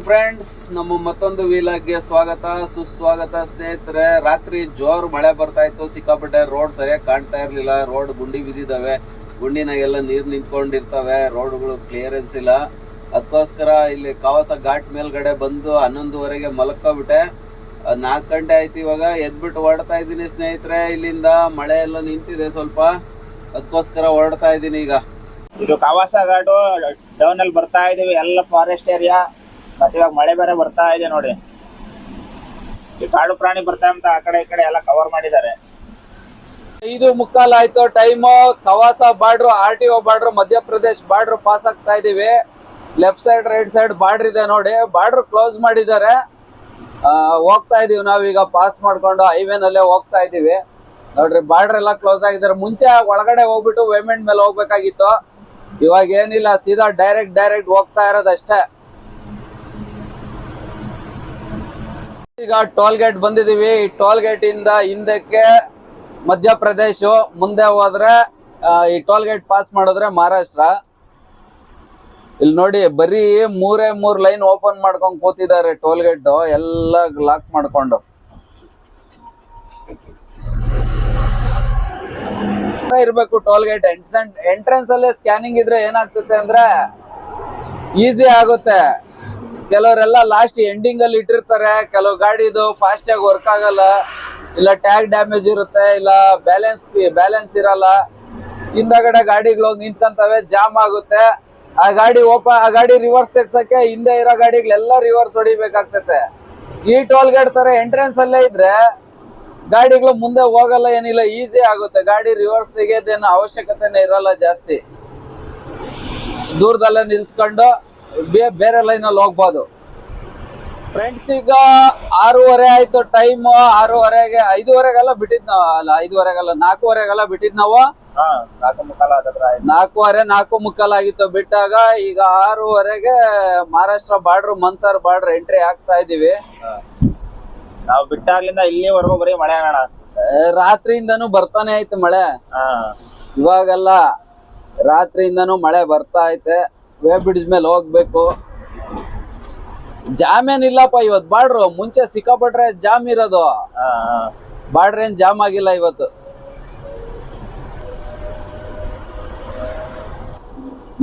Morning friends ನಮ್ಮ ಮತ್ತೊಂದು ವೀಲಾಗ್ಗೆ ಸ್ವಾಗತ, ಸುಸ್ವಾಗತ ಸ್ನೇಹಿತರೆ. ರಾತ್ರಿ ಜೋರು ಮಳೆ ಬರ್ತಾ ಇತ್ತು. ಸಿಕ್ಕಾಪಟ್ಟೆ ರೋಡ್ ಸರಿಯಾಗಿ ಕಾಣ್ತಾ ಇರಲಿಲ್ಲ. ರೋಡ್ ಗುಂಡಿ ಬಿದ್ದಿದ್ದಾವೆ. ಗುಂಡಿನಾಗೆಲ್ಲ ನೀರ್ ನಿಂತ್ಕೊಂಡಿರ್ತವೆ. ರೋಡ್ಗಳು ಕ್ಲಿಯರೆನ್ಸ್ ಇಲ್ಲ. ಅದಕ್ಕೋಸ್ಕರ ಇಲ್ಲಿ ಕವಾಸ ಘಾಟ್ ಮೇಲ್ಗಡೆ ಬಂದು ಹನ್ನೊಂದುವರೆಗೆ ಮಲ್ಕೋಬಿಟ್ಟೆ. ನಾಲ್ಕು ಗಂಟೆ ಆಯ್ತು ಇವಾಗ. ಎದ್ಬಿಟ್ಟು ಹೊರಡ್ತಾ ಇದ್ದೀನಿ ಸ್ನೇಹಿತರೆ. ಇಲ್ಲಿಂದ ಮಳೆ ಎಲ್ಲ ನಿಂತಿದೆ ಸ್ವಲ್ಪ. ಅದಕ್ಕೋಸ್ಕರ ಹೊರಡ್ತಾ ಇದ್ದೀನಿ ಈಗ. ಇದು ಕವಾಸ ಘಾಟು ಡೌನಲ್ಲಿ ಬರ್ತಾ ಇದೀವಿ. ಎಲ್ಲ ಫಾರೆಸ್ಟ್ ಏರಿಯಾ ಮತ್ತೆ ಇವಾಗ ಮಳೆ ಬೇರೆ ಬರ್ತಾ ಇದೆ ನೋಡಿ. ಈ ಕಾಡು ಪ್ರಾಣಿ ಬರ್ತಾ ಅಂತ ಆ ಕಡೆ ಈ ಕಡೆ ಎಲ್ಲ ಕವರ್ ಮಾಡಿದ್ದಾರೆ. ಇದು ಮುಕ್ಕಾಲ್ ಆಯ್ತು time Khwaja border R T O border Madhya Pradesh border pass ಆಗ್ತಾ ಇದೀವಿ. Left side right side border ಇದೆ ನೋಡಿ. ಬಾರ್ಡರ್ ಕ್ಲೋಸ್ ಮಾಡಿದ್ದಾರೆ. ಹೋಗ್ತಾ ಇದೀವಿ ನಾವೀಗ ಪಾಸ್ ಮಾಡ್ಕೊಂಡು ಹೈವೇನಲ್ಲೇ ನಲ್ಲೇ ಹೋಗ್ತಾ ಇದೀವಿ. ನೋಡ್ರಿ ಬಾರ್ಡರ್ ಎಲ್ಲ ಕ್ಲೋಸ್ ಆಗಿದ್ದಾರೆ. ಮುಂಚೆ ಒಳಗಡೆ ಹೋಗ್ಬಿಟ್ಟು ವೇಮೆಂಟ್ ಮೇಲೆ ಹೋಗ್ಬೇಕಾಗಿತ್ತು. ಇವಾಗ ಏನಿಲ್ಲ, ಸೀದಾ ಡೈರೆಕ್ಟ್ ಡೈರೆಕ್ಟ್ ಹೋಗ್ತಾ ಇರೋದಷ್ಟೇ ಈಗ ಟೋಲ್ ಗೇಟ್ ಬಂದಿದೀವಿ. ಈ ಟೋಲ್ ಗೇಟ್ ಇಂದ ಹಿಂದಕ್ಕೆ ಮಧ್ಯಪ್ರದೇಶ ಮುಂದೆ ಹೋದ್ರೆ ಈ ಟೋಲ್ ಗೇಟ್ ಪಾಸ್ ಮಾಡಿದ್ರೆ ಮಹಾರಾಷ್ಟ್ರ. ಇಲ್ಲಿ ನೋಡಿ, ಬರೀ ಮೂರೇ ಮೂರ್ ಲೈನ್ ಓಪನ್ ಮಾಡ್ಕೊಂಡು ಕೂತಿದ್ದಾರೆ ಟೋಲ್ ಗೇಟ್ ಎಲ್ಲ ಲಾಕ್ ಮಾಡ್ಕೊಂಡು. ಇರ್ಬೇಕು ಟೋಲ್ ಗೇಟ್ ಎಂಟ್ರೆನ್ಸ್ ಅಲ್ಲೇ ಸ್ಕ್ಯಾನಿಂಗ್ ಇದ್ರೆ ಏನಾಗ್ತದೆ ಅಂದ್ರೆ ಈಸಿ ಆಗುತ್ತೆ. ಕೆಲವರೆಲ್ಲ ಲಾಸ್ಟ್ ಎಂಡಿಂಗ್ ಅಲ್ಲಿ ಇಟ್ಟಿರ್ತಾರೆ. ಕೆಲವು ಗಾಡಿದು ಫಾಸ್ಟ್ ಆಗಿ ವರ್ಕ್ ಆಗಲ್ಲ. ಇಲ್ಲ ಟ್ಯಾಗ್ ಡ್ಯಾಮೇಜ್ ಇರುತ್ತೆ, ಇಲ್ಲ ಬ್ಯಾಲೆನ್ಸ್ ಬ್ಯಾಲೆನ್ಸ್ ಇರಲ್ಲ. ಹಿಂದಗಡೆ ಗಾಡಿಗಳು ನಿಂತ್ಕೊಂತವೆ ಜಾಮ್ ಆಗುತ್ತೆ. ಆ ಗಾಡಿ ಓಪ ಆ ಗಾಡಿ ರಿವರ್ಸ್ ತೆಗ್ಸಕ್ಕೆ ಹಿಂದೆ ಇರೋ ಗಾಡಿಗಳೆಲ್ಲ ರಿವರ್ಸ್ ಹೊಡಿಬೇಕಾಗ್ತೈತೆ. ಈ ಟೋಲ್ ಗೇಟ್ ತರ ಎಂಟ್ರೆನ್ಸ್ ಅಲ್ಲೇ ಇದ್ರೆ ಗಾಡಿಗಳು ಮುಂದೆ ಹೋಗಲ್ಲ, ಏನಿಲ್ಲ ಈಸಿ ಆಗುತ್ತೆ. ಗಾಡಿ ರಿವರ್ಸ್ ತೆಗೆಯೋದೇನು ಅವಶ್ಯಕತೆನೇ ಇರಲ್ಲ ಜಾಸ್ತಿ. ದೂರದಲ್ಲೇ ನಿಲ್ಸ್ಕೊಂಡು ಬೇರೆ ಲೈನಲ್ಲಿ ಹೋಗ್ಬೋದು. ಫ್ರೆಂಡ್ಸ್ ಈಗ ಆರೂವರೆ ಆಯ್ತು ಟೈಮ್ ಆರೂವರೆಗೆ ಐದುವರೆಗೆಲ್ಲ ಬಿಟ್ಟಿದ್ ನಾವು ಅಲ್ಲ ಐದುವರೆಗೆಲ್ಲ ನಾಲ್ಕೂವರೆಗೆಲ್ಲ ಬಿಟ್ಟಿದ್ ನಾವು. ನಾಲ್ಕೂವರೆ ನಾಲ್ಕು ಮುಕ್ಕಾಲ್ ಆಗಿತ್ತು ಬಿಟ್ಟಾಗ ಈಗ ಆರೂವರೆಗೆ Maharashtra border Mansar border entry ಆಗ್ತಾ ಇದೀವಿ. ನಾವು ಬಿಟ್ಟಾಗ್ಲಿಂದ ಇಲ್ಲಿವರೆಗೂ ಬರೀ ಮಳೆ ಅಣ್ಣ. ರಾತ್ರಿಯಿಂದನೂ ಬರ್ತಾನೆ ಐತೆ ಮಳೆ. ಹಾ. ಇವಾಗೆಲ್ಲ ರಾತ್ರಿಯಿಂದನೂ ಮಳೆ ಬರ್ತಾ ಐತೆ. ವೇ ಬ್ರಿಡ್ಜ್ ಮೇಲೆ ಹೋಗ್ಬೇಕು. ಜಾಮ್ ಏನಿಲ್ಲಪ್ಪ ಇವತ್ ಬಾಡ್ರು ಮುಂಚೆ ಸಿಕ್ಕಾಪಟ್ರೆ ಜಾಮ್ ಇರೋದು. ಬಾರ್ಡ್ರ್ ಏನ್ ಜಾಮ್ ಆಗಿಲ್ಲ ಇವತ್ತು.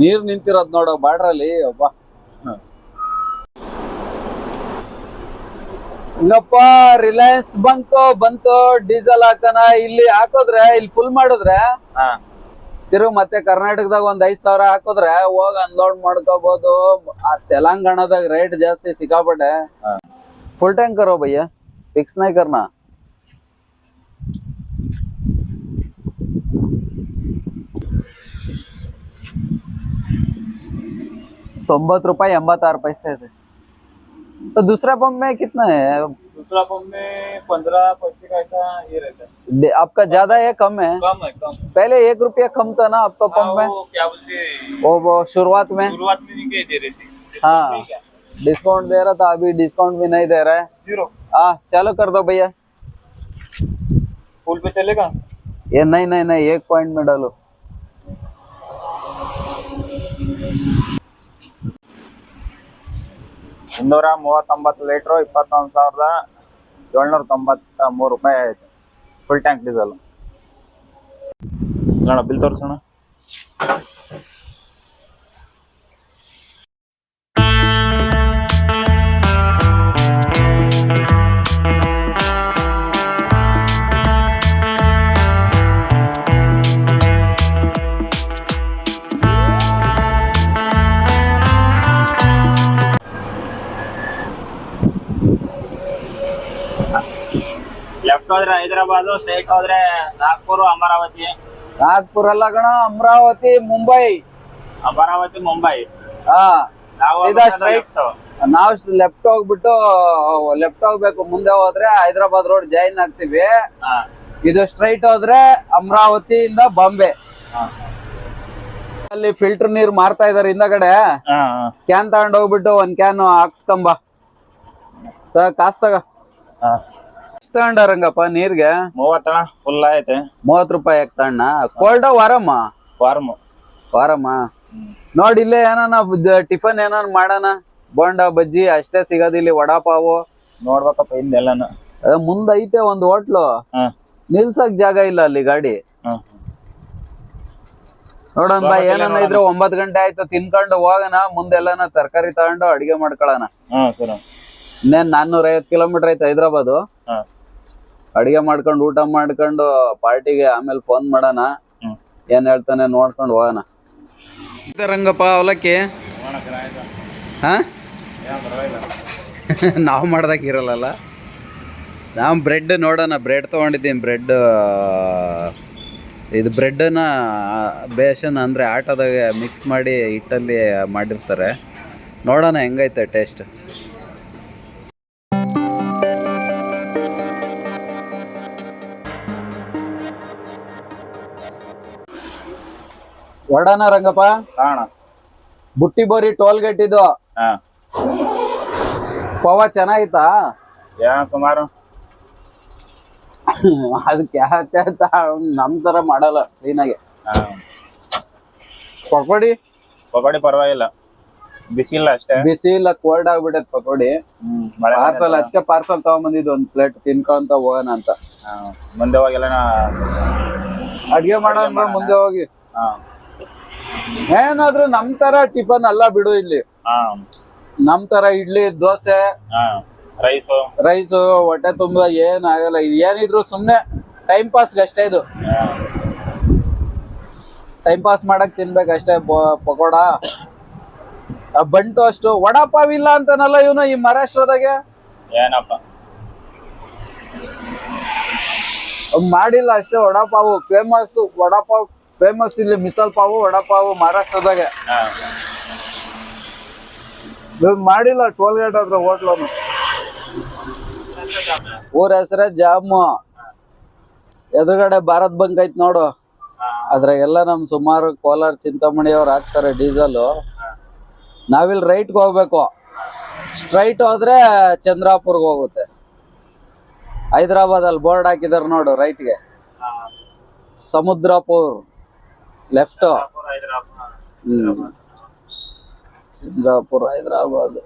ನೀರ್ ನಿಂತಿರೋದ್ ನೋಡು ಬಾಡ್ರಲ್ಲಿ ಒಬ್ಬ. ಇನ್ನಪ್ಪ ರಿಲಯನ್ಸ್ ಬಂತು ಬಂತು ಡೀಸೆಲ್ ಹಾಕನ ಇಲ್ಲಿ ಹಾಕೋದ್ರೆ ಇಲ್ಲಿ ಫುಲ್ ಮಾಡಿದ್ರೆ ತಿರುಗ್ ಮತ್ತೆ ಕರ್ನಾಟಕದಾಗ ಒಂದ್ ಐದ್ ಸಾವಿರ ಹಾಕಿದ್ರೆ ಹೋಗ್ ಅನ್ಲೋಡ್ ಮಾಡ್ಕೋಬಹುದು ಆ ತೆಲಂಗಾಣದಾಗ ರೇಟ್ ಜಾಸ್ತಿ ಸಿಕ್ಕಾಪಟ್ಟೆ ಹಾ फुल टँक करो भैया फिक्स नाही करना तोंबत रुपये ಎಂಬತ್ತಾರು पैसे ಇದೆ तो दूसरा पंप में कितना है दूसरा पंप में पंद्रह पैसे का ऐसा ये रहता है। आपका ज़्यादा है कम है? कम है कम। पहले एक रुपया कम था ना आपका पंप में? क्या बोलते वो, वो शुरुआत में? शुरुआत में नहीं दे रहे थे। हाँ। डिस्काउंट दे रहा था अभी डिस्काउंट भी नहीं दे रहा है। ज़ीरो हाँ चालू कर दो भैया। पुल पे चलेगा? ये नहीं नहीं नहीं एक पॉइंट में डालो। ಮುನ್ನೂರ ಮೂವತ್ತೊಂಬತ್ತು ಲೀಟ್ರು ಇಪ್ಪತ್ತೊಂದು ಸಾವಿರದ ಏಳ್ನೂರ ತೊಂಬತ್ತ ಮೂರು ರೂಪಾಯಿ ಆಯ್ತು. ಫುಲ್ ಟ್ಯಾಂಕ್ ಡೀಸೆಲ್ ನೋಡ ಬಿಲ್ ತೋರಿಸೋಣ. ಹೋದ್ರೆ ಹೈದರಾಬಾದ್ ಸ್ಟ್ರೈಟ್ ಹೋದ್ರೆ ನಾಗ್ಪುರ್ ಅಮರಾವತಿ. ನಾಗ್ಪುರ್ ಅಲ್ಲ ಕಣ ಅಮರಾವತಿ ಮುಂಬೈ. ಅಮರಾವತಿ ಮುಂಬೈ. ಹಾ ನಾವು ಸ್ಟ್ರೈಟ್ ನಾವ್ ಲೆಫ್ಟ್ ಹೋಗ್ಬಿಟ್ಟು ಲೆಫ್ಟ್ ಹೋಗ್ಬೇಕು. ಮುಂದೆ ಹೋದ್ರೆ ಹೈದರಾಬಾದ್ ರೋಡ್ ಜಾಯಿನ್ ಆಗ್ತೀವಿ. ಇದು ಸ್ಟ್ರೈಟ್ ಹೋದ್ರೆ ಅಮರಾವತಿಯಿಂದ ಬಾಂಬೆ. ಅಲ್ಲಿ ಫಿಲ್ಟರ್ ನೀರ್ ಮಾರ್ತಾ ಇದಾರೆ ಹಿಂದಗಡೆ. ಕ್ಯಾನ್ ತಗೊಂಡ್ ಹೋಗ್ಬಿಟ್ಟು ಒಂದ್ ಕ್ಯಾನ್ ಹಾಕ್ಸ್ಕೊಂಬ. ಕಾಸ್ ತಗ. ಹಾ ತಗೊಂಡ ತಗೊಂಡಾರಂಗಪ್ಪ ನೀರ್ಗೆ? ಮೂವತ್ತಣ ಫುಲ್ ಐತೆ ಮೂವತ್ ರೂಪಾಯಿ ತಣ್ಣ ಕೋಲ್ಡ ವಾರಮ್ಮ ಫಾರ್ಮ್ ವಾರಮ್ಮ ನೋಡಿ ಇಲ್ಲೇ ಏನಾನ ಟಿಫನ್ ಏನಾನ ಮಾಡೋಣ? ಬೋಂಡ ಬಜ್ಜಿ ಅಷ್ಟೇ ಸಿಗೋದು ಇಲ್ಲಿ ವಡಾಪಾವು. ನೋಡ್ಬೇಕಪ್ಪ ಹಿಂದೆಲ್ಲಾನು. ಅದ ಮುಂದ್ ಐತೆ ಒಂದ್ ಹೋಟ್ಲು. ನಿಲ್ಸಕ್ ಜಾಗ ಇಲ್ಲ ಅಲ್ಲಿ ಗಾಡಿ. ನೋಡೋಣ ಬಾ ಏನನ್ನ ಇದ್ರೆ ಒಂಬತ್ ಗಂಟೆ ಆಯ್ತು ತಿನ್ಕೊಂಡು ಹೋಗೋಣ. ಮುಂದೆಲ್ಲನ ತರಕಾರಿ ತಗೊಂಡು ಅಡಿಗೆ ಮಾಡ್ಕೊಳ್ಳೋಣ ಇನ್ನೇನ್ ನಾನ್ನೂರ ಐವತ್ ಕಿಲೋಮೀಟರ್ ಐತೆ ಹೈದ್ರಾಬಾದು ಅಡಿಗೆ ಮಾಡ್ಕೊಂಡು ಊಟ ಮಾಡ್ಕೊಂಡು ಪಾರ್ಟಿಗೆ ಆಮೇಲೆ ಫೋನ್ ಮಾಡೋಣ. ಏನ್ ಹೇಳ್ತಾನೆ ನೋಡ್ಕೊಂಡು ಹೋಗೋಣ. ರಂಗಪ್ಪ ಅವಲಕ್ಕಿ. ಹಾ? ನಾವು ಮಾಡ್ದಾಗ ಇರಲ್ಲ ನಾವು ಬ್ರೆಡ್ ನೋಡೋಣ ಬ್ರೆಡ್ ತೊಗೊಂಡಿದ್ದೀನಿ ಬ್ರೆಡ್ ಇದು ಬ್ರೆಡ್ನ ಬೇಷನ್ ಅಂದರೆ ಆಟೋದಾಗ ಮಿಕ್ಸ್ ಮಾಡಿ ಹಿಟ್ಟಲ್ಲಿ ಮಾಡಿರ್ತಾರೆ. ನೋಡೋಣ ಹೆಂಗೈತೆ ಟೇಸ್ಟ್ ಹೊಡೋಣ ರಂಗಪ್ಪ? ಕಾಣ ಬುಟ್ಟಿ ಬೋರಿ ಟೋಲ್ ಗೇಟ್ ಇದು. ಹಾ. ಪವ ಚೆನ್ನಾಗಿತ್ತಾ? ಸುಮಾರು? ಅದಕ್ಕೆ ನಮ್ ತರ ಮಾಡಲ್ಲ ಕ್ಲೀನಾಗಿ ಪಕೋಡಿ? ಪಕೋಡಿ ಪರವಾಗಿಲ್ಲ. ಬಿಸಿಲ್ಲ ಅಷ್ಟೇ. ಬಿಸಿ ಇಲ್ಲ ಕೋಲ್ಡ್ ಆಗ್ಬಿಟ್ಟೈತ್ ಪಕೋಡಿ. ಪಾರ್ಸಲ್ ಅದಕ್ಕೆ ಪಾರ್ಸಲ್ ತಗೊಂಬಂದಿದ್ದು ಒಂದ್ ಪ್ಲೇಟ್ ತಿನ್ಕೊಂತ ಹೋಗೋಣ ಅಂತ. ಮುಂದೆ ಹೋಗಿಲ್ಲ ಅಡ್ಗೆ ಮಾಡೋಣ ಮುಂದೆ ಹೋಗಿ. ಹಾ. ಏನಾದ್ರೂ ನಮ್ ತರ ಟಿಫನ್ ಅಲ್ಲ ಬಿಡು ಇಲ್ಲಿ. ಹಾ. ನಮ್ ತರ ಇಡ್ಲಿ ದೋಸೆ ಹಾ. ರೈಸು. ರೈಸ್ ಹೊಟ್ಟೆ ತುಂಬ ಏನ್ ಆಗಲ್ಲ. ಏನಿದ್ರು ಸುಮ್ನೆ ಟೈಮ್ ಪಾಸ್ ಅಷ್ಟೇ ಇದು. ಟೈಮ್ ಪಾಸ್ ಮಾಡಕ್ ತಿನ್ಬೇಕು ಅಷ್ಟೇ ಪಕೋಡ. ಬಂಟು ಅಷ್ಟು ವಡಾಪಾವ್ ಇಲ್ಲ ಅಂತಾನಲ್ಲ ಇವನು ಈ ಮಹಾರಾಷ್ಟ್ರದಾಗೆ? ಏನಪ್ಪ? ಮಾಡಿಲ್ಲ ಅಷ್ಟೇ ವಡಾಪಾವು. ಫೇಮಸ್ ವಡಾಪಾವ್ ಫೇಮಸ್ ಇಲ್ಲಿ ಮಿಸಲ್ ಪಾವು ವಡಾಪಾವು ಮಹಾರಾಷ್ಟ್ರದಾಗೆ ಮಾಡಿಲ್ಲ ಟೋಲ್ ಗೇಟ್ ಹತ್ರ ಹೋಟ್ಲನು ಊರ ಹೆಸರೇ ಜಾಮು. ಎದುರುಗಡೆ ಭಾರತ್ ಬಂಕ್ ಐತ್ ನೋಡು. ಅದ್ರಾಗೆಲ್ಲ ನಮ್ ಸುಮಾರು ಕೋಲಾರ ಚಿಂತಾಮಣಿ ಅವ್ರು ಹಾಕ್ತಾರೆ ಡೀಸೆಲ್. ನಾವಿಲ್ಲಿ ರೈಟ್ಗೆ ಹೋಗ್ಬೇಕು. ಸ್ಟ್ರೈಟ್ ಹೋದ್ರೆ ಚಂದ್ರಾಪುರ್ಗೆ ಹೋಗುತ್ತೆ. ಹೈದ್ರಾಬಾದ್ ಅಲ್ಲಿ ಬೋರ್ಡ್ ಹಾಕಿದಾರೆ ನೋಡು ರೈಟ್ಗೆ. ಸಮುದ್ರಪುರ್. ಲೆಫ್ಟ್ ಹೈದರಾಬಾದ್ ಹ್ಮ್ ಚಂದ್ರಾಪುರ ಹೈದರಾಬಾದ್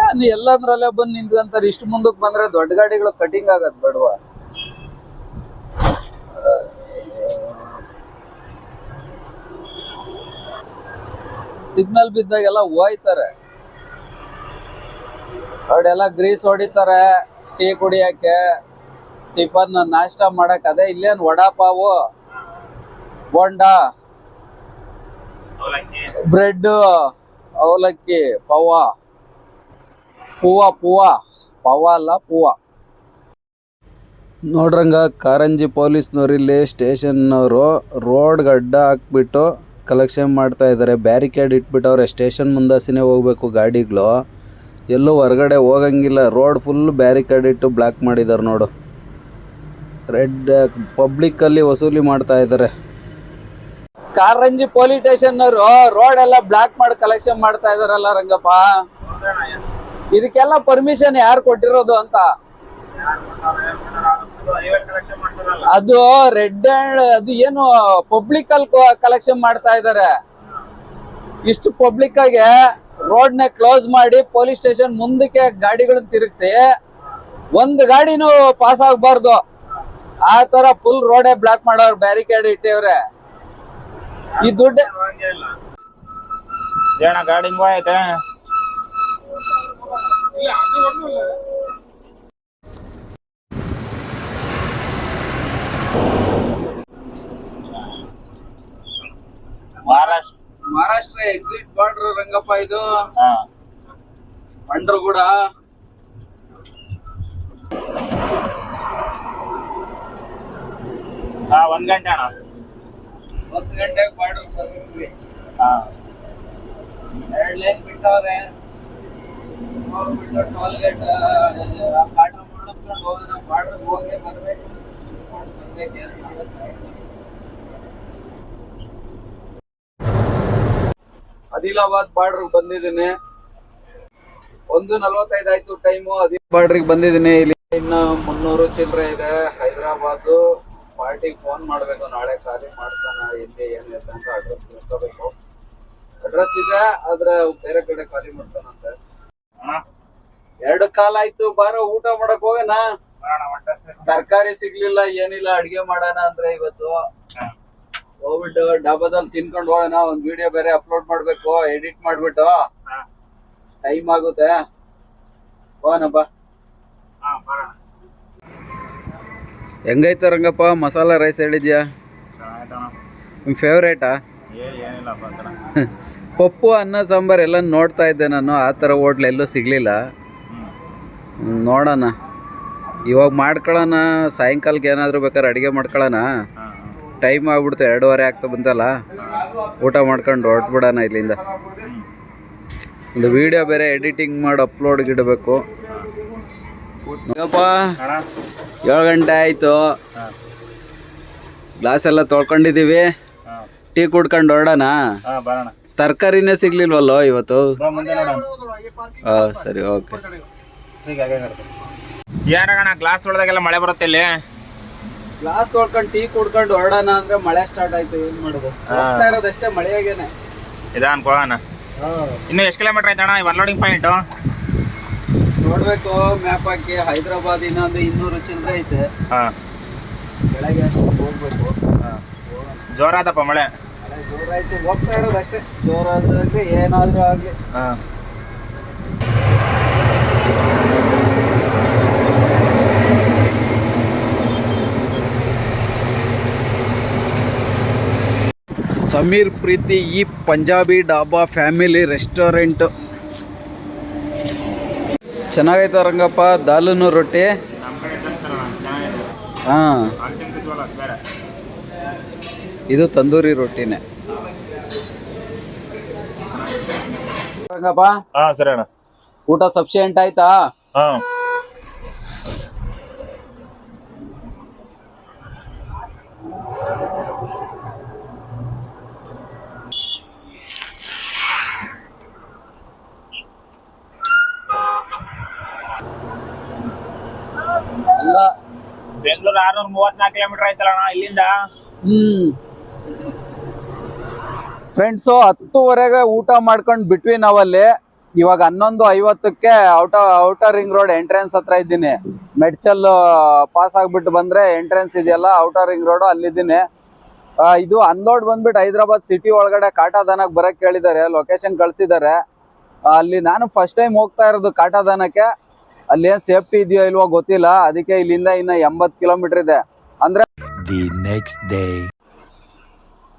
ಏನ್ ಎಲ್ಲಂದ್ರಲ್ಲೇ ಬಂದ್ ನಿಂತ್ಕೊಂತಾರೆ. ಇಷ್ಟು ಮುಂದಕ್ಕೆ ಬಂದ್ರೆ ದೊಡ್ಡ ಗಾಡಿಗಳು ಕಟಿಂಗ್ ಆಗತ್ ಬೇಡವಾ? ಸಿಗ್ನಲ್ ಬಿದ್ದಾಗೆಲ್ಲ ಹೋಯ್ತಾರೆ. ಅವಡೆಲ್ಲ ಗ್ರೀಸ್ ಹೊಡಿತಾರೆ ಟೀ ಕುಡಿಯಕ್ಕೆ. ಟಿಫನ್ ನಾಷ್ಟ ಮಾಡಕ್ ಅದೇ ಇಲ್ಲೇನ್ ವಡಾಪಾವು ಬೋಂಡಾ ಬ್ರೆಡ್ ಅವಲಕ್ಕಿ ಪವ್ವ. ಪೂವ ಪೂವ ಪವ ಅಲ್ಲ ಪೂವ. ನೋಡ್ರಂಗ ಕಾರಂಜಿ ಪೊಲೀಸ್ನವ್ರು ಇಲ್ಲಿ ಸ್ಟೇಷನ್ನವರು ರೋಡ್ ಗಡ್ಡ ಹಾಕ್ಬಿಟ್ಟು ಕಲೆಕ್ಷನ್ ಮಾಡ್ತಾ ಇದ್ದಾರೆ ಬ್ಯಾರಿಕೇಡ್ ಇಟ್ಬಿಟ್ಟವ್ರೆ ಸ್ಟೇಷನ್ ಮುಂದಾಸಿನೇ ಹೋಗ್ಬೇಕು ಗಾಡಿಗಳು. ಎಲ್ಲೂ ಹೊರಗಡೆ ಹೋಗಂಗಿಲ್ಲ ರೋಡ್ ಫುಲ್ ಬ್ಯಾರಿಕೇಡ್ ಇಟ್ಟು ಬ್ಲಾಕ್ ಮಾಡಿದ್ದಾರೆ ನೋಡು. ರೆಡ್ ಪಬ್ಲಿಕ್ಕಲ್ಲಿ ವಸೂಲಿ ಮಾಡ್ತಾ ಇದ್ದಾರೆ ಕಾರಂಜಿ ಪೊಲೀಸ್ ಸ್ಟೇಷನ್ನವರು ರೋಡ್ ಎಲ್ಲ ಬ್ಲಾಕ್ ಮಾಡಿ ಕಲೆಕ್ಷನ್ ಮಾಡ್ತಾ ಇದಾರಲ್ಲ ರಂಗಪ್ಪ. ಇದಕ್ಕೆಲ್ಲ ಪರ್ಮಿಷನ್ ಯಾರು ಕೊಟ್ಟಿರೋದು ಅಂತ? ಅದು ರೆಡ್ ಅಂಡ್ ಅದು ಏನು ಪಬ್ಲಿಕ್ ಅಲ್ಲಿ ಕಲೆಕ್ಷನ್ ಮಾಡ್ತಾ ಇದಾರೆ. ಇಷ್ಟು ಪಬ್ಲಿಕ್ ಆಗಿ ರೋಡ್ನ ಕ್ಲೋಸ್ ಮಾಡಿ ಪೊಲೀಸ್ ಸ್ಟೇಷನ್ ಮುಂದಕ್ಕೆ ಗಾಡಿಗಳನ್ನ ತಿರುಗಿಸಿ ಒಂದ್ ಗಾಡಿನೂ ಪಾಸ್ ಆಗ್ಬಾರ್ದು. ಆ ತರ ಫುಲ್ ರೋಡೇ ಬ್ಲಾಕ್ ಮಾಡೋರು ಬ್ಯಾರಿಕೇಡ್ ಇಟ್ಟಿವ್ರೆ. ಈ ದುಡ್ಡು ಗಾಡಿ ಮಹಾರಾಷ್ಟ್ರ. ಮಹಾರಾಷ್ಟ್ರ ಎಕ್ಸಿಟ್ ಬಾರ್ಡರ್ ರಂಗಪ್ಪ ಇದು. ಹಾ. ಕೂಡ ಹಾ ಒಂದ್ ಗಂಟೆ ಅಣ್ಣ. ಒಂದ್ ಗಂಟೆಗೆ ಬಾರ್ಡರ್ ಹಾ. ಎರಡ್ ಲೈನ್ ಬಿಟ್ಟವ್ರೆ. ಆದಿಲಾಬಾದ್ ಬಾರ್ಡರ್ ಬಂದಿದ್ದೀನಿ. ಒಂದು ನಲ್ವತ್ತೈದು ಆಯ್ತು ಟೈಮು ಅದಿ ಬಾರ್ಡ್ರಿಗೆ ಬಂದಿದ್ದೀನಿ. ಇಲ್ಲಿ ಇನ್ನು ಮುನ್ನೂರು ಚಿಲ್ಲರೆ ಇದೆ. ಹೈದರಾಬಾದ್ ಪಾರ್ಟಿಗೆ ಫೋನ್ ಮಾಡಬೇಕು. ನಾಳೆ ಖಾಲಿ ಮಾಡ್ತಾನ ಇಲ್ಲಿ ಏನಿದೆ ಅಂತ ಅಡ್ರೆಸ್ ತಿಳ್ಕೋಬೇಕು. ಅಡ್ರೆಸ್ ಇದೆ, ಆದ್ರೆ ಬೇರೆ ಕಡೆ ಖಾಲಿ ಮಾಡ್ತಾನಂತೆ ಎರಡು ಕಾಲ ಆಯ್ತು ಬಾರೋ ಊಟ ಮಾಡಕ್ ಹೋಗಣ. ತರಕಾರಿ ಸಿಗ್ಲಿಲ್ಲ ಏನಿಲ್ಲ ಅಡ್ಗೆ ಮಾಡೋಣ ಅಂದ್ರೆ ಇವತ್ತು. ಹೋಗ್ಬಿಟ್ಟು ಡಾಬಾದಲ್ಲಿ ತಿನ್ಕೊಂಡು ಹೋಗೋಣ ಒಂದ್ ವಿಡಿಯೋ ಬೇರೆ ಅಪ್ಲೋಡ್ ಮಾಡ್ಬೇಕು ಎಡಿಟ್ ಮಾಡ್ಬಿಟ್ಟು. ಟೈಮ್ ಆಗುತ್ತೆ. ಹೋಗೋಣ ಬಾ. ಹೆಂಗೈತೆ ರಂಗಪ್ಪ ಮಸಾಲ ರೈಸ್ ಹೇಳಿದ್ಯಾ? ನಿಮ್ ಫೇವ್ರೇಟಾ ಏನಿಲ್ಲ ಪಪ್ಪು, ಅನ್ನ, ಸಾಂಬಾರ್ ಎಲ್ಲ ನೋಡ್ತಾ ಇದ್ದೆ ನಾನು. ಆ ಥರ ಹೋಟ್ಲ್ ಎಲ್ಲೂ ಸಿಗಲಿಲ್ಲ. ನೋಡೋಣ. ಇವಾಗ ಮಾಡ್ಕೊಳ್ಳೋಣ. ಸಾಯಂಕಾಲಕ್ಕೆ ಏನಾದರೂ ಬೇಕಾದ್ರೆ ಅಡುಗೆ ಮಾಡ್ಕೊಳ್ಳೋಣ. ಟೈಮ್ ಆಗ್ಬಿಡ್ತು, ಎರಡೂವರೆ ಆಗ್ತಾ ಬಂತಲ್ಲ. ಊಟ ಮಾಡ್ಕೊಂಡು ಹೊರಟ್ಬಿಡೋಣ ಇಲ್ಲಿಂದ. ಒಂದು ವಿಡಿಯೋ ಬೇರೆ ಎಡಿಟಿಂಗ್ ಮಾಡಿ ಅಪ್ಲೋಡ್ಗೆ ಇಡಬೇಕು. ಏಳು ಗಂಟೆ ಆಯಿತು. ಗ್ಲಾಸ್ ಎಲ್ಲ ತೊಳ್ಕೊಂಡಿದ್ದೀವಿ. ಟೀ ಕುಡ್ಕೊಂಡು ಹೊರಡೋಣ. ತರಕಾರಿನೇ ಸಿಗ್ಲಿಲ್ವಲ್ಲ ಇವತ್ತು? ಹಾಂ ಸರಿ ಓಕೆ. ಯಾರಾಗಣ ಗ್ಲಾಸ್ ತೊಳೆದಾಗೆಲ್ಲ ಮಳೆ ಬರುತ್ತೆ ಇಲ್ಲಿ? ಗ್ಲಾಸ್ ತೊಳ್ಕೊಂಡು ಟೀ ಕುಡ್ಕೊಂಡು ಹೊರಡೋಣ ಅಂದ್ರೆ ಮಳೆ ಸ್ಟಾರ್ಟ್ ಆಯ್ತು ಏನ್ ಮಾಡೋದು? ಹೋಗ್ತಾ ಇರೋದಷ್ಟೇ ಮಳೆಯಾಗೇನೆ. ಇದಾ ಅನ್ಕೋಣ ಇನ್ನು ಎಷ್ಟು ಕಿಲೋಮೀಟರ್ ಆಯ್ತಣ್ಣ ಈ ಅನ್ಲೋಡಿಂಗ್ ಪಾಯಿಂಟ್ ನೋಡ್ಬೇಕು ಮ್ಯಾಪ್ ಹಾಕಿ ಹೈದರಾಬಾದ್ ಇನ್ನೊಂದು ಇನ್ನೂರು ಚಿಲ್ಲರೆ ಐತೆ. ಹಾಂ. ಬೆಳಗ್ಗೆ ಹೋಗ್ಬೇಕು. ಜೋರಾದಪ್ಪ ಮಳೆ. ಜೋರಾದ್ರೆ ಏನಾದ್ರೂ ಆಗ್ಲಿ ಹಾಂ. ಸಮೀರ್ ಪ್ರೀತಿ ಈ ಪಂಜಾಬಿ ಡಾಬಾ ಫ್ಯಾಮಿಲಿ ರೆಸ್ಟೋರೆಂಟ್. ಚೆನ್ನಾಗೈತ ರಂಗಪ್ಪ ದಾಲೂನು ರೊಟ್ಟಿ. ಹಾಂ. ಇದು ತಂದೂರಿ ರೊಟ್ಟಿನೇ. ರಂಗಪ್ಪ? ಹಾಂ ಸರಿ ಅಣ್ಣ. ಊಟ ಸಫಿಶಿಯೆಂಟ್ ಆಯ್ತಾ? ಹಾ. ಬೆಂಗಳೂರು ಆರ್ನೂರ ಮೂವತ್ನಾಲ್ಕು ಕಿಲೋಮೀಟರ್ ಆಯ್ತಲ್ಲ ಅಣ್ಣ ಇಲ್ಲಿಂದ? ಫ್ರೆಂಡ್ಸು ಹತ್ತುವರೆಗೆ ಊಟ ಮಾಡ್ಕೊಂಡು ಬಿಟ್ವಿ ನಾವಲ್ಲಿ. ಇವಾಗ ಹನ್ನೊಂದು ಐವತ್ತಕ್ಕೆ ಔಟ ಔಟರ್ ರಿಂಗ್ ರೋಡ್ ಎಂಟ್ರೆನ್ಸ್ ಹತ್ರ ಇದ್ದೀನಿ. ಮೆಡ್ಚಲ್ ಪಾಸ್ ಆಗ್ಬಿಟ್ಟು ಬಂದ್ರೆ ಎಂಟ್ರೆನ್ಸ್ ಇದೆಯಲ್ಲ ಔಟರ್ ರಿಂಗ್ ರೋಡ್ ಅಲ್ಲಿದ್ದೀನಿ. ಇದು ಅನ್ಲೋಡ್ ಬಂದ್ಬಿಟ್ಟು ಹೈದರಾಬಾದ್ ಸಿಟಿ ಒಳಗಡೆ ಕಾಟಾದಾನಕ್ಕೆ ಬರಕ್ಕೆ ಕೇಳಿದ್ದಾರೆ ಲೊಕೇಶನ್ ಕಳ್ಸಿದ್ದಾರೆ. ಅಲ್ಲಿ ನಾನು ಫಸ್ಟ್ ಟೈಮ್ ಹೋಗ್ತಾ ಇರೋದು ಕಾಟಾದಾನಕ್ಕೆ. ಅಲ್ಲಿ ಏನ್ ಸೇಫ್ಟಿ ಇದೆಯೋ ಇಲ್ವೋ ಗೊತ್ತಿಲ್ಲ. ಅದಕ್ಕೆ ಇಲ್ಲಿಂದ ಇನ್ನ ಎಂಬತ್ತು ಕಿಲೋಮೀಟರ್ ಇದೆ. ಅಂದ್ರೆ the next day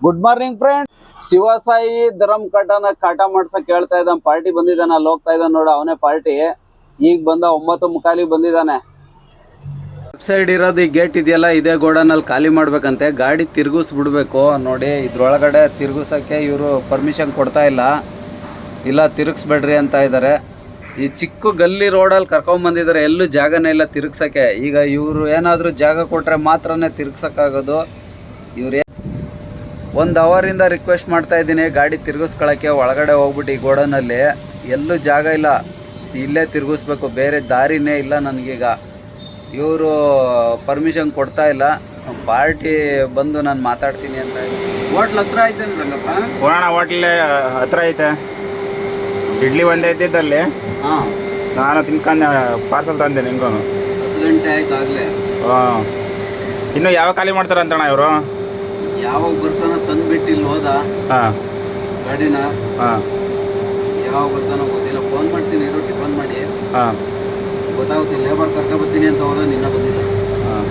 good morning friend Shivasai Dharam ಕಟನ ಕಾಟ ಮಾಡ್ಸಕ್ ಹೇಳ್ತಾ ಇದ್ದಾನೆ ಪಾರ್ಟಿ ಬಂದಿದ್ದಾನೆ ಅಲ್ಲಿ ಹೋಗ್ತಾ ಇದ್ದಾನೆ ನೋಡು ಅವನೇ ಪಾರ್ಟಿ ಈಗ ಬಂದ ಒಂಬತ್ತು ಮುಖಾಲಿಗೆ ಬಂದಿದ್ದಾನೆ ಸೈಡ್ ಇರೋದು ಈ ಗೇಟ್ ಇದೆಯಲ್ಲ ಇದೇ ಗೋಡನಲ್ಲಿ ಖಾಲಿ ಮಾಡ್ಬೇಕಂತೆ. ಗಾಡಿ ತಿರುಗಿಸ್ಬಿಡ್ಬೇಕು. ನೋಡಿ ಇದ್ರೊಳಗಡೆ ತಿರುಗಿಸೋಕ್ಕೆ ಇವರು ಪರ್ಮಿಷನ್ ಕೊಡ್ತಾ ಇಲ್ಲ. ಇಲ್ಲ ತಿರುಗಿಸ್ಬೇಡ್ರಿ ಅಂತ ಇದ್ದಾರೆ. ಈ ಚಿಕ್ಕ ಗಲ್ಲಿ ರೋಡಲ್ಲಿ ಕರ್ಕೊಂಬಂದಿದ್ದಾರೆ ಎಲ್ಲೂ ಜಾಗನೇ ಇಲ್ಲ ತಿರುಗ್ಸೋಕ್ಕೆ. ಈಗ ಇವರು ಏನಾದರೂ ಜಾಗ ಕೊಟ್ಟರೆ ಮಾತ್ರನೇ ತಿರುಗ್ಸೋಕ್ಕಾಗೋದು. ಇವ್ರು ಒಂದು ಅವರಿಂದ ರಿಕ್ವೆಸ್ಟ್ ಮಾಡ್ತಾ ಇದ್ದೀನಿ ಗಾಡಿ ತಿರುಗಿಸ್ಕೊಳ್ಳೋಕ್ಕೆ ಒಳಗಡೆ ಹೋಗ್ಬಿಟ್ಟು ಈ ಗೋಡನಲ್ಲಿ. ಎಲ್ಲೂ ಜಾಗ ಇಲ್ಲ. ಇಲ್ಲೇ ತಿರುಗಿಸ್ಬೇಕು ಬೇರೆ ದಾರಿನೇ ಇಲ್ಲ ನನಗೀಗ. ಇವರು ಪರ್ಮಿಷನ್ ಕೊಡ್ತಾ ಇಲ್ಲ. ಪಾರ್ಟಿ ಬಂದು ನಾನು ಮಾತಾಡ್ತೀನಿ ಅಂತ ಹೋಟ್ಲ್ ಹತ್ರ ಐತೆ ಹೋಟ್ಲೇ ಹತ್ರ ಐತೆ. ಇಡ್ಲಿ ಒಂದೇ ಇದ್ದಿದ್ದಲ್ಲಿ. ಹಾಂ. ನಾನು ತಿನ್ಕೊಂಡೆ ಪಾರ್ಸಲ್ ತಂದೆ ನಿನ್ಗೂ ಹತ್ತು ಗಂಟೆ ಆಯ್ತು ಆಗಲೇ. ಹಾಂ. ಇನ್ನು ಯಾವ ಖಾಲಿ ಮಾಡ್ತಾರೆ ಅಂತಣ್ಣ ಇವರು? ಯಾವಾಗ ಬರ್ತಾನೋ ತಂದ್ಬಿಟ್ಟು ಇಲ್ಲಿ ಹೋದ. ಹಾಂ. ಗಾಡಿನ. ಹಾಂ. ಯಾವಾಗ ಬರ್ತಾನೋ ಗೊತ್ತಿಲ್ಲ. ಫೋನ್ ಮಾಡ್ತೀನಿ ಇರೋ ಟಿಫನ್ ಮಾಡಿ. ಹಾಂ. ಗೊತ್ತಾಗುತ್ತೆ ಲೇಬರ್ ಕರ್ಕೊ ಬರ್ತೀನಿ ಅಂತ ಹೋದ ನಿನ್ನ ಬಂದಿಲ್ಲ. ಹಾಂ.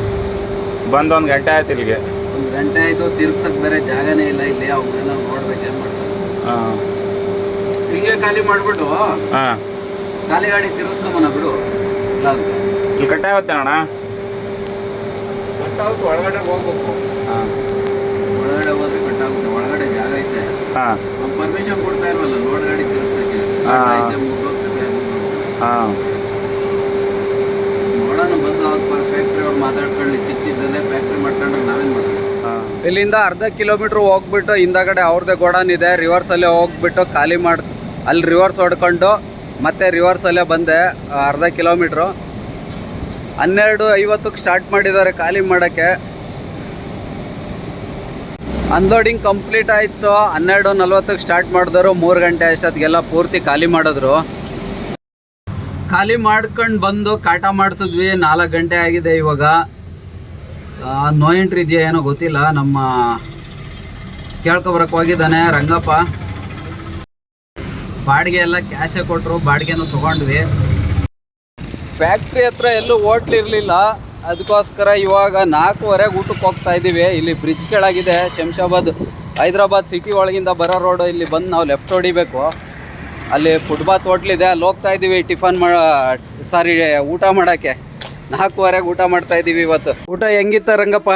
ಬಂದು ಒಂದು ಗಂಟೆ ಆಯ್ತು ಇಲ್ಲಿಗೆ. ಒಂದು ಗಂಟೆ ಆಯ್ತು ತಿರ್ಗ್ಸಕ್ಕೆ ಬೇರೆ ಜಾಗನೇ ಇಲ್ಲ. ಇಲ್ಲಿ ಅವನ್ನೆಲ್ಲ ನೋಡ್ಬೇಕು ಏನ್ ಮಾಡ್ತಾರೆ ಹಾಂ. ಹಿಂಗೆ ಖಾಲಿ ಮಾಡ್ಬಿಟ್ಟು ಹಾಂ. ಖಾಲಿ ಗಾಡಿ ತಿರ್ಗಿಸ್ಕೊಂಬನ ಬಿಡು. ಇಲ್ಲ ಅಂತ. ಇಲ್ಲಿ ಕಟ್ಟ ಆಗುತ್ತೆ ಅಣ್ಣ. ಕಟ್ಟಾಗುತ್ತೆ ಒಳಗಡೆ ಹೋಗ್ಬೇಕು. ಹಾಂ. ಒಳಗಡೆ ಹೋದ್ರೆ ಕಟ್ಟಾಗುತ್ತೆ ಒಳಗಡೆ ಜಾಗ ಐತೆ. ಹಾಂ. ಪರ್ಮಿಷನ್ ಕೊಡ್ತಾ ಇಲ್ವಲ್ಲ ಲೋಡ್ ಗಾಡಿ ತಿರ್ಗ್ಸಕ್ಕೆ. ಹಾ. ನೋಡೋಣ ಬಂದು ಅವ್ರ ಫ್ಯಾಕ್ಟ್ರಿ ಅವ್ರು ಮಾತಾಡ್ಕೊಳ್ಳಿ ಚಿಕ್ಕ ಚಿಕ್ಕದಲ್ಲೇ ಫ್ಯಾಕ್ಟ್ರಿ ಮಾಡ್ಕೊಂಡ್ರೆ ಇಲ್ಲಿಂದ ಅರ್ಧ ಕಿಲೋಮೀಟ್ರ್ ಹೋಗ್ಬಿಟ್ಟು ಹಿಂದಗಡೆ ಅವ್ರದ್ದೇ ಗೋಡನ್ ಇದೆ. ರಿವರ್ಸಲ್ಲೇ ಹೋಗ್ಬಿಟ್ಟು ಖಾಲಿ ಮಾಡಿ ಅಲ್ಲಿ ರಿವರ್ಸ್ ಹೊಡ್ಕೊಂಡು ಮತ್ತೆ ರಿವರ್ಸಲ್ಲೇ ಬಂದೆ ಅರ್ಧ ಕಿಲೋಮೀಟ್ರು. ಹನ್ನೆರಡು ಐವತ್ತಕ್ಕೆ ಸ್ಟಾರ್ಟ್ ಮಾಡಿದ್ದಾರೆ ಖಾಲಿ ಮಾಡೋಕ್ಕೆ. ಅನ್ಲೋಡಿಂಗ್ ಕಂಪ್ಲೀಟ್ ಆಯಿತು. ಹನ್ನೆರಡು ನಲ್ವತ್ತಕ್ಕೆ ಸ್ಟಾರ್ಟ್ ಮಾಡಿದ್ರು. ಮೂರು ಗಂಟೆ ಅಷ್ಟೊತ್ತಿಗೆಲ್ಲ ಪೂರ್ತಿ ಖಾಲಿ ಮಾಡಿದ್ರು. ಖಾಲಿ ಮಾಡ್ಕೊಂಡು ಬಂದು ಕಾಟ ಮಾಡಿಸಿದ್ವಿ. ನಾಲ್ಕು ಗಂಟೆ ಆಗಿದೆ ಇವಾಗ. ನೋ ಎಂಟ್ರಿ ಇದೆಯಾ ಏನೋ ಗೊತ್ತಿಲ್ಲ. ನಮ್ಮ ಕೇಳ್ಕೊಬರಕ್ಕೆ ಹೋಗಿದ್ದಾನೆ ರಂಗಪ್ಪ. ಬಾಡಿಗೆ ಎಲ್ಲ ಕ್ಯಾಶೇ ಕೊಟ್ಟರು ಬಾಡಿಗೆನೂ ತೊಗೊಂಡ್ವಿ. ಫ್ಯಾಕ್ಟ್ರಿ ಹತ್ರ ಎಲ್ಲೂ ಹೋಟ್ಲಿರಲಿಲ್ಲ ಅದಕ್ಕೋಸ್ಕರ ಇವಾಗ ನಾಲ್ಕೂವರೆಗೆ ಊಟಕ್ಕೆ ಹೋಗ್ತಾ ಇದ್ದೀವಿ. ಇಲ್ಲಿ ಬ್ರಿಡ್ಜ್ ಕೆಳಗಿದೆ, ಶಂಶಾಬಾದ್, ಹೈದ್ರಾಬಾದ್ ಸಿಟಿ ಒಳಗಿಂದ ಬರೋ ರೋಡ್ ಇಲ್ಲಿ ಬಂದು ನಾವು ಲೆಫ್ಟ್ ಹೊಡಿಬೇಕು. ಅಲ್ಲಿ ಫುಟ್ಬಾತ್ ಹೋಟ್ಲಿದೆ ಅಲ್ಲಿ ಹೋಗ್ತಾ ಇದ್ದೀವಿ ಟಿಫನ್ ಮಾ ಸಾರಿ ಊಟ ಮಾಡೋಕ್ಕೆ. ನಾಲ್ಕೂವರೆಗೆ ಊಟ ಮಾಡ್ತಾ ಇದೀವಿ ಇವತ್ತು. ಊಟ ಹೆಂಗಿತ್ತ ರಂಗಪ್ಪ?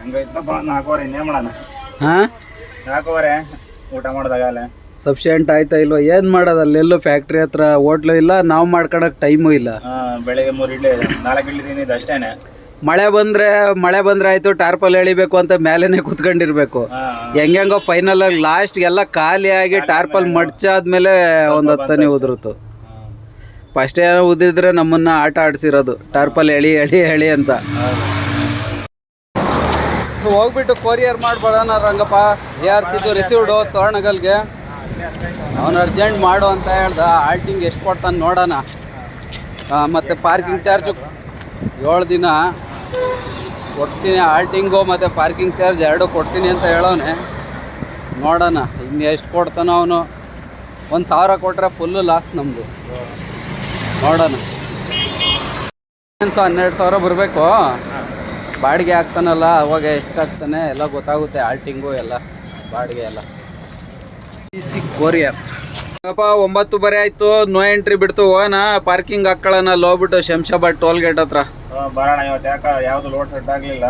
ಹೆಂಗೈತಪ್ಪ ನಾಲ್ಕೂವರೆ ಇನ್ನೇ ಮಾಡೋಣ? ಹಾ? ನಾಲ್ಕೂವರೆ ಊಟ ಮಾಡಿದಾಗಲೇ ಸಫಿಷಿಯೆಂಟ್ ಆಯ್ತಾ ಇಲ್ವಾ? ಏನ್ ಮಾಡೋದು ಅಲ್ಲೆಲ್ಲೂ ಫ್ಯಾಕ್ಟ್ರಿ ಹತ್ರ ಹೋಟ್ಲು ಇಲ್ಲ ನಾವು ಮಾಡ್ಕೊಳಕ್ ಟೈಮು ಇಲ್ಲ. ಬೆಳಿಗ್ಗೆ ಮೂರು ಇಡ್ಲಿ ನಾಲ್ಕು ಇಡ್ಲಿ ತಿಂದಿದ್ದು ಅಷ್ಟೇನೆ. ಮಳೆ ಬಂದ್ರೆ ಮಳೆ ಬಂದ್ರೆ ಆಯ್ತು ಟಾರ್ಪಲ್ ಎಳಿಬೇಕು ಅಂತ ಮೇಲೆನೆ ಕುತ್ಕೊಂಡಿರ್ಬೇಕು. ಹೆಂಗೆಂಗೋ ಫೈನಲ್ ಆಗಿ ಲಾಸ್ಟ್ ಎಲ್ಲ ಖಾಲಿಯಾಗಿ ಟಾರ್ಪಲ್ ಮಡ್ಚಾದ್ಮೇಲೆ ಒಂದು ಹತ್ತನೇ ಉದುರುತ್ತು ಫಸ್ಟ್ ಏನೋ ಉದ್ದಿದ್ರೆ ನಮ್ಮನ್ನ ಆಟ ಆಡ್ಸಿರೋದು. ಟಾರ್ಪಲ್ ಎಳಿ ಎಳಿ ಎಳಿ ಅಂತ. ಹೋಗ್ಬಿಟ್ಟು ಕೊರಿಯರ್ ಮಾಡ್ಬೋಣ ರಂಗಪ್ಪ. ಎ ಆರ್ ಸಿದು ರಿಸೀವ್ಡು ತೋರಣಗಲ್ಗೆ. ಅವನು ಅರ್ಜೆಂಟ್ ಮಾಡು ಅಂತ ಹೇಳ್ದ. ಆಲ್ಟಿಂಗ್ ಎಷ್ಟು ಕೊಡ್ತಾನೆ ನೋಡೋಣ. ಮತ್ತೆ ಪಾರ್ಕಿಂಗ್ ಚಾರ್ಜು ಏಳು ದಿನ. ಕೊಡ್ತೀನಿ ಆಲ್ಟಿಂಗು ಮತ್ತು ಪಾರ್ಕಿಂಗ್ ಚಾರ್ಜ್ ಎರಡು ಕೊಡ್ತೀನಿ ಅಂತ ಹೇಳೋನೆ ನೋಡೋಣ ಇನ್ನು ಎಷ್ಟು ಕೊಡ್ತಾನೋ ಅವನು. ಒಂದು ಸಾವಿರ ಕೊಟ್ಟರೆ ಫುಲ್ಲು ಲಾಸ್ ನಮ್ಮದು ನೋಡೋಣ. ಹನ್ನೆರಡು ಸಾವಿರ ಬರಬೇಕು. ಬಾಡಿಗೆ ಆಗ್ತಾನಲ್ಲ, ಅವಾಗ ಎಷ್ಟಾಗ್ತಾನೆ, ಎಲ್ಲ ಗೊತ್ತಾಗುತ್ತೆ ಆಲ್ಟಿಂಗು ಎಲ್ಲ, ಬಾಡಿಗೆ ಎಲ್ಲ. ಸಿ ಕೊರಿಯರ್ ಅಪ್ಪ, ಒಂಬತ್ತು ಬರೆ ಆಯ್ತು ನೋ ಎಂಟ್ರಿ ಬಿಡ್ತು, ಹೋಗೋಣ ಪಾರ್ಕಿಂಗ್ ಹಾಕೊಳ್ಳೋಣ ಅಲ್ಲಿ ಹೋಗ್ಬಿಟ್ಟು ಶಂಶಾಬಾದ್ ಟೋಲ್ ಗೇಟ್ ಹತ್ರ. ಬರೋಣ ಇವತ್ತು, ಯಾಕೆ, ಯಾವ್ದು ಲೋಡ್ ಸೆಟ್ ಆಗಲಿಲ್ಲ.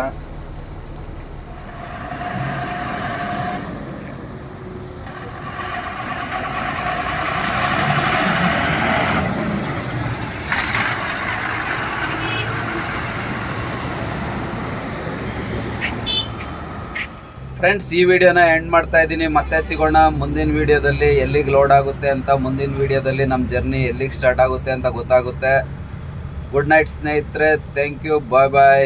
ಫ್ರೆಂಡ್ಸ್ ಈ ವಿಡಿಯೋನ ಎಂಡ್ ಮಾಡ್ತಾ ಇದ್ದೀನಿ. ಮತ್ತೆ ಸಿಗೋಣ ಮುಂದಿನ ವಿಡಿಯೋದಲ್ಲಿ ಎಲ್ಲಿಗೆ ಲೋಡ್ ಆಗುತ್ತೆ ಅಂತ, ಮುಂದಿನ ವಿಡಿಯೋದಲ್ಲಿ ನಮ್ಮ ಜರ್ನಿ ಎಲ್ಲಿಗೆ ಸ್ಟಾರ್ಟ್ ಆಗುತ್ತೆ ಅಂತ ಗೊತ್ತಾಗುತ್ತೆ. ಗುಡ್ ನೈಟ್ ಸ್ನೇಹಿತರೆ. Thank you bye bye